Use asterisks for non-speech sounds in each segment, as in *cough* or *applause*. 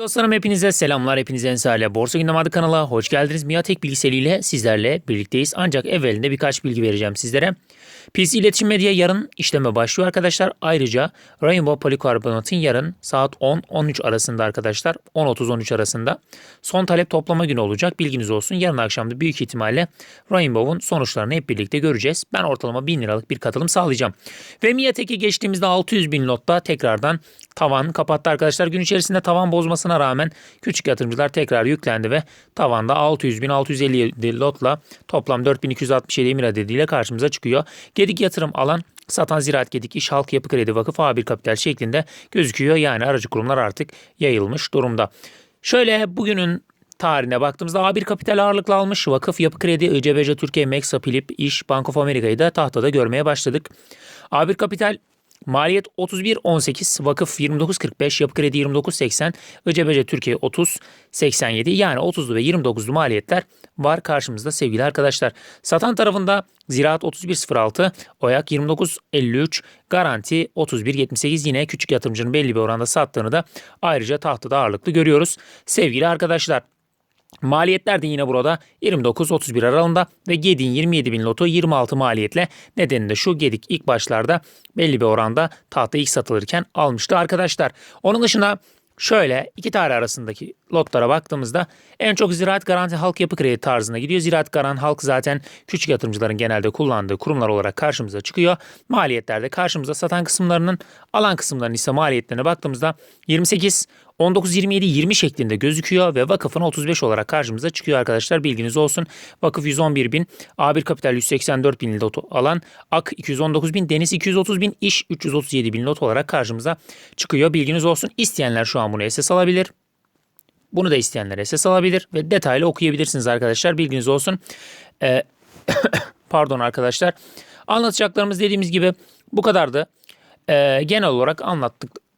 Dostlarım hepinize selamlar. Hepinize Ensar'la Borsa Gündem adı kanala hoş geldiniz. Miatek bilgisayarıyla sizlerle birlikteyiz. Ancak evvelinde birkaç bilgi vereceğim sizlere. PC İletişim Medya yarın işleme başlıyor arkadaşlar. Ayrıca Rainbow Polikarbonat'ın yarın saat 10-13 arasında arkadaşlar. 10.30-13 arasında son talep toplama günü olacak. Bilginiz olsun. Yarın akşam da büyük ihtimalle Rainbow'un sonuçlarını hep birlikte göreceğiz. Ben ortalama 1000 liralık bir katılım sağlayacağım. Ve Miatek'e geçtiğimizde 600 bin lotta tekrardan tavan kapattı arkadaşlar. Gün içerisinde tavan bozmasına rağmen küçük yatırımcılar tekrar yüklendi ve tavanda 600 bin 657 lotla toplam 4267 emir adediyle karşımıza çıkıyor. Gedik yatırım alan Satan Ziraat Gedik İş Halk Yapı Kredi Vakıf A1 Kapital şeklinde gözüküyor. Yani aracı kurumlar artık yayılmış durumda. Şöyle bugünün tarihine baktığımızda A1 Kapital ağırlıklı almış. Vakıf Yapı Kredi, ICBC Türkiye, Mexa, Philip, İş, Bank of America'yı da tahtada görmeye başladık. A1 Kapital Maliyet 31.18, vakıf 29.45, yapı kredi 29.80, ICBC Türkiye 30.87 yani 30'lu ve 29'lu maliyetler var karşımızda sevgili arkadaşlar. Satan tarafında Ziraat 31.06, Oyak 29.53, Garanti 31.78 yine küçük yatırımcının belli bir oranda sattığını da ayrıca tahtada ağırlıklı görüyoruz. Sevgili arkadaşlar Maliyetler de yine burada 29-31 aralığında ve Gedik'in 27 bin lotu 26 maliyetle nedeni de şu Gedik ilk başlarda belli bir oranda tahta ilk satılırken almıştı arkadaşlar. Onun dışında Şöyle iki tarih arasındaki lotlara baktığımızda en çok Ziraat Garanti Halk Yapı Kredi tarzına gidiyor. Ziraat Garanti Halk zaten küçük yatırımcıların genelde kullandığı kurumlar olarak karşımıza çıkıyor. Maliyetlerde karşımıza satan kısımlarının alan kısımlarının ise maliyetlerine baktığımızda 28, 19, 27, 20 şeklinde gözüküyor ve vakıfın 35 olarak karşımıza çıkıyor arkadaşlar. Bilginiz olsun. Vakıf 111 bin, A1 Kapital 184 bin lot alan, AK 219 bin, Deniz 230 bin, İş 337 bin lot olarak karşımıza çıkıyor. Bilginiz olsun. İsteyenler şu an bunu SS alabilir. Bunu da isteyenler SS alabilir ve detaylı okuyabilirsiniz arkadaşlar. Bilginiz olsun. Ee, *coughs* pardon arkadaşlar. Anlatacaklarımız dediğimiz gibi bu kadardı. Ee, genel olarak anlattık.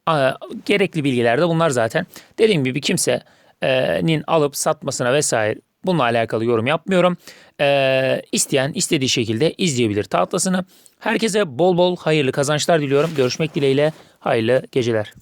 Gerekli bilgiler de bunlar zaten. Dediğim gibi kimsenin alıp satmasına vesaire bununla alakalı yorum yapmıyorum. Ee, isteyen istediği şekilde izleyebilir tahtasını. Herkese bol bol hayırlı kazançlar diliyorum. Görüşmek dileğiyle hayırlı geceler.